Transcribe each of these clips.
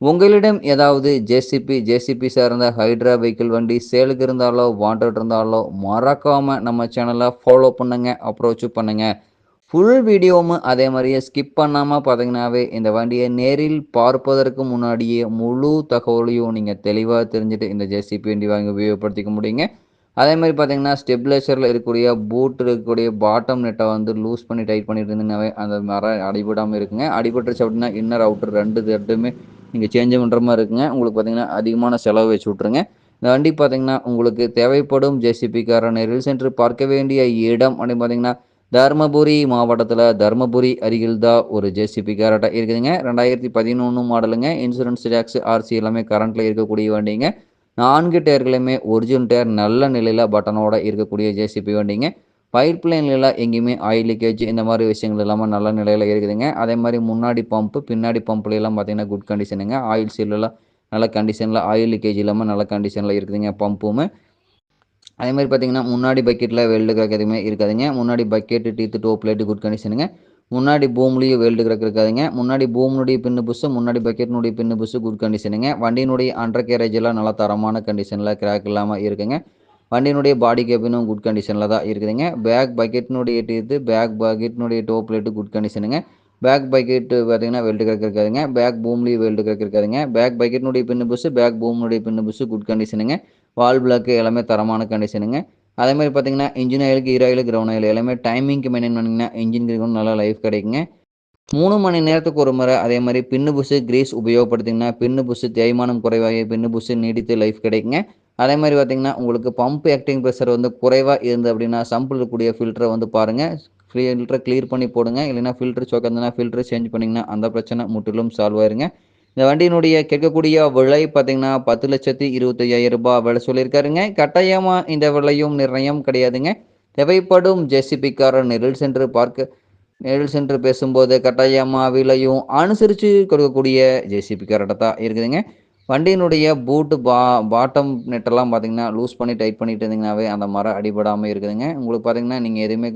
உங்களிடம் ஏதாவது JCB JCB சார்ந்த ஹைட்ரா வெஹிக்கிள் வண்டி சேலுக்கு இருந்தாலோ வாண்டட் இருந்தாலோ மறக்காமல் நம்ம சேனலை ஃபாலோ பண்ணுங்க அப்ரோச் பண்ணுங்க. ஃபுல் வீடியோவும் அதே மாதிரியே ஸ்கிப் பண்ணாமல் பார்த்தீங்கன்னாவே இந்த வண்டியை நேரில் பார்ப்பதற்கு முன்னாடியே முழு தகவலையும் நீங்கள் தெளிவாக தெரிஞ்சுட்டு இந்த ஜேசிபி வண்டி வாங்கி உபயோகப்படுத்திக்க முடியுங்க. அதே மாதிரி பார்த்தீங்கன்னா ஸ்டெபிலைசரில் இருக்கக்கூடிய பூட் இருக்கக்கூடிய பாட்டம் நெட்டை வந்து லூஸ் பண்ணி டைட் பண்ணிட்டு இருந்தீங்கன்னாவே அந்த மரம் அடிபடாமல் இருக்குங்க. அடிபட்டுருச்சு அப்படின்னா இன்னர் அவுட்டர் ரெண்டு ரெண்டுமே நீங்கள் சேஞ்ச் பண்ணுற மாதிரி இருக்குங்க. உங்களுக்கு பார்த்தீங்கன்னா அதிகமான செலவு வச்சு விட்ருங்க இந்த வண்டி பார்த்தீங்கன்னா உங்களுக்கு தேவைப்படும் ஜேசிபிக்கார நெரில் சென்று பார்க்க வேண்டிய இடம் அப்படின்னு பார்த்தீங்கன்னா தருமபுரி மாவட்டத்தில் தருமபுரி அருகில் தான் ஒரு ஜேசிபி காரட்டை இருக்குதுங்க. ரெண்டாயிரத்தி பதினொன்று மாடலுங்க. இன்சூரன்ஸ் டேக்ஸ் ஆர்சி எல்லாமே கரண்ட்டில் இருக்கக்கூடிய வண்டிங்க. நான்கு டயர்களுமே ஒரிஜினல் டயர் நல்ல நிலையில் பட்டனோட இருக்கக்கூடிய ஜேசிபி வண்டிங்க. பைப் லைன்லாம் எங்கேயுமே ஆயில் லீக்கேஜ் இந்த மாதிரி விஷயங்கள் எல்லாமே நல்ல நிலையில் இருக்குதுங்க. அதே மாதிரி முன்னாடி பம்ப்பு பின்னாடி பம்ப்லாம் பார்த்தீங்கன்னா குட் கண்டிஷனுங்க ஆயில் சீலெல்லாம் நல்ல கண்டிஷனில் ஆயில் லீக்கேஜ் இல்லாமல் நல்ல கண்டிஷனில் இருக்குதுங்க பம்புமே அதே மாதிரி பார்த்தீங்கன்னா முன்னாடி பக்கெட்டில் வெல்டு கிராக் எதுவுமே இருக்காதுங்க. முன்னாடி bucket teeth top light good கண்டிஷனுங்க முன்னாடி பூம்லேயும் வெல்டு கிராக் இருக்காதுங்க. முன்னாடி பூம்னுடைய பின்னு புஸ்ஸு முன்னாடி பக்கெட்னுடைய பின்னு புஸ்ஸு குட் கண்டிஷனுங்க வண்டியினுடைய அண்டர் கேரேஜ் எல்லாம் நல்லா தரமான கண்டிஷனில் கிராக் இல்லாமல் இருக்குங்க. வண்டியினுடைய பாடி கேபினும் குட் கண்டிஷனில் தான் இருக்குதுங்க. பேக் பக்கெட்னுடைய டீத்து பேக் பக்கெட்னுடைய டோப் பிளேட்டு குட் கண்டிஷனுங்க பேக் பக்கெட்டு பார்த்தீங்கன்னா வெல்டு கிராக் இருக்காதுங்க. பேக் பூம்லேயும் வெல்டு கிராக் இருக்காதுங்க. பேக் பக்கெட்னுடைய பின்னு புஸ்ஸு பேக் பூம்னுடைய பின்னு புஸ்ஸு குட் கண்டிஷனுங்க வால் பிளாக்கு எல்லாமே தரமான கண்டிஷனுங்க அதே மாதிரி பார்த்தீங்கன்னா இன்ஜின் ஆயிலுக்கு ஈர ஆயில் கிரவுண்ட் ஆயில் எல்லாமே டைமிங்க்கு மெயின்டைன் பண்ணிங்கன்னா இன்ஜின் இருக்கும் நல்லா லைஃப் கிடைக்குங்க. மூணு மணி நேரத்துக்கு ஒரு முறை அதே மாதிரி பின்னு புஸ்ஸு கிரீஸ் உபயோகப்படுத்திங்கன்னா பின்னு புஸ்ஸு தேய்மானம் குறைவாகி பின்னு புஸ்ஸு நீடித்து லைஃப் கிடைக்குங்க. அதே மாதிரி பார்த்தீங்கன்னா உங்களுக்கு பம்ப் ஆக்டிங் ப்ரெஷர் வந்து குறைவாக இருந்து அப்படின்னா சம்பிள் இருக்கக்கூடிய ஃபில்டரை வந்து பாருங்கள் ஃபில்டரை கிளியர் பண்ணி போடுங்க. இல்லைனா ஃபில்டர் சோக்க இருந்ததுன்னா ஃபில்டர் சேஞ்ச் பண்ணிங்கன்னா அந்த பிரச்சனை முற்றிலும் சால்வ் ஆயிருங்க. இந்த வண்டியினுடைய கேட்கக்கூடிய விலை பார்த்தீங்கன்னா பத்து லட்சத்தி இருபத்தையாயிரம் ரூபாய் விலை சொல்லியிருக்காருங்க. கட்டாயமாக இந்த விலையும் நிர்ணயம் கிடையாதுங்க. தேவைப்படும் ஜேசிபிக்காரர் நெரில் சென்று பார்க்க நெரில் சென்று பேசும்போது கட்டாயமாக விலையும் அனுசரித்து கொடுக்கக்கூடிய ஜேசிபிக்காரர்கிட்ட தான் இருக்குதுங்க. வண்டியினுடைய பூட்டு பா பாட்டம் நெட்டெல்லாம் பார்த்தீங்கன்னா லூஸ் பண்ணி டைட் பண்ணிட்டு இருந்தீங்கன்னாவே அந்த மரம் அடிபடாமல் இருக்குதுங்க. உங்களுக்கு பார்த்தீங்கன்னா நீங்கள் எதுவுமே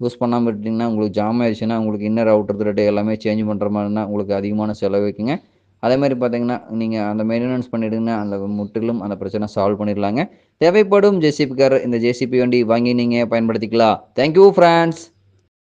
லூஸ் பண்ணாமல் விட்டிங்கன்னா உங்களுக்கு ஜாம் ஆயிடுச்சுன்னா உங்களுக்கு இன்னர் அவுட்டர் திருட்டு எல்லாமே சேஞ்ச் பண்ணுற மாதிரினா உங்களுக்கு அதிகமான செலவு வைக்குங்க. அதே மாதிரி பார்த்தீங்கன்னா நீங்கள் அந்த மெயின்டெனன்ஸ் பண்ணிவிடுங்கன்னா அந்த முற்றிலும் அந்த பிரச்சனை சால்வ் பண்ணிடலாங்க. தேவைப்படும் ஜேசிபிக்கார் இந்த ஜேசிபி வண்டி வாங்கி நீங்கள் பயன்படுத்திக்கலாம். Thank you friends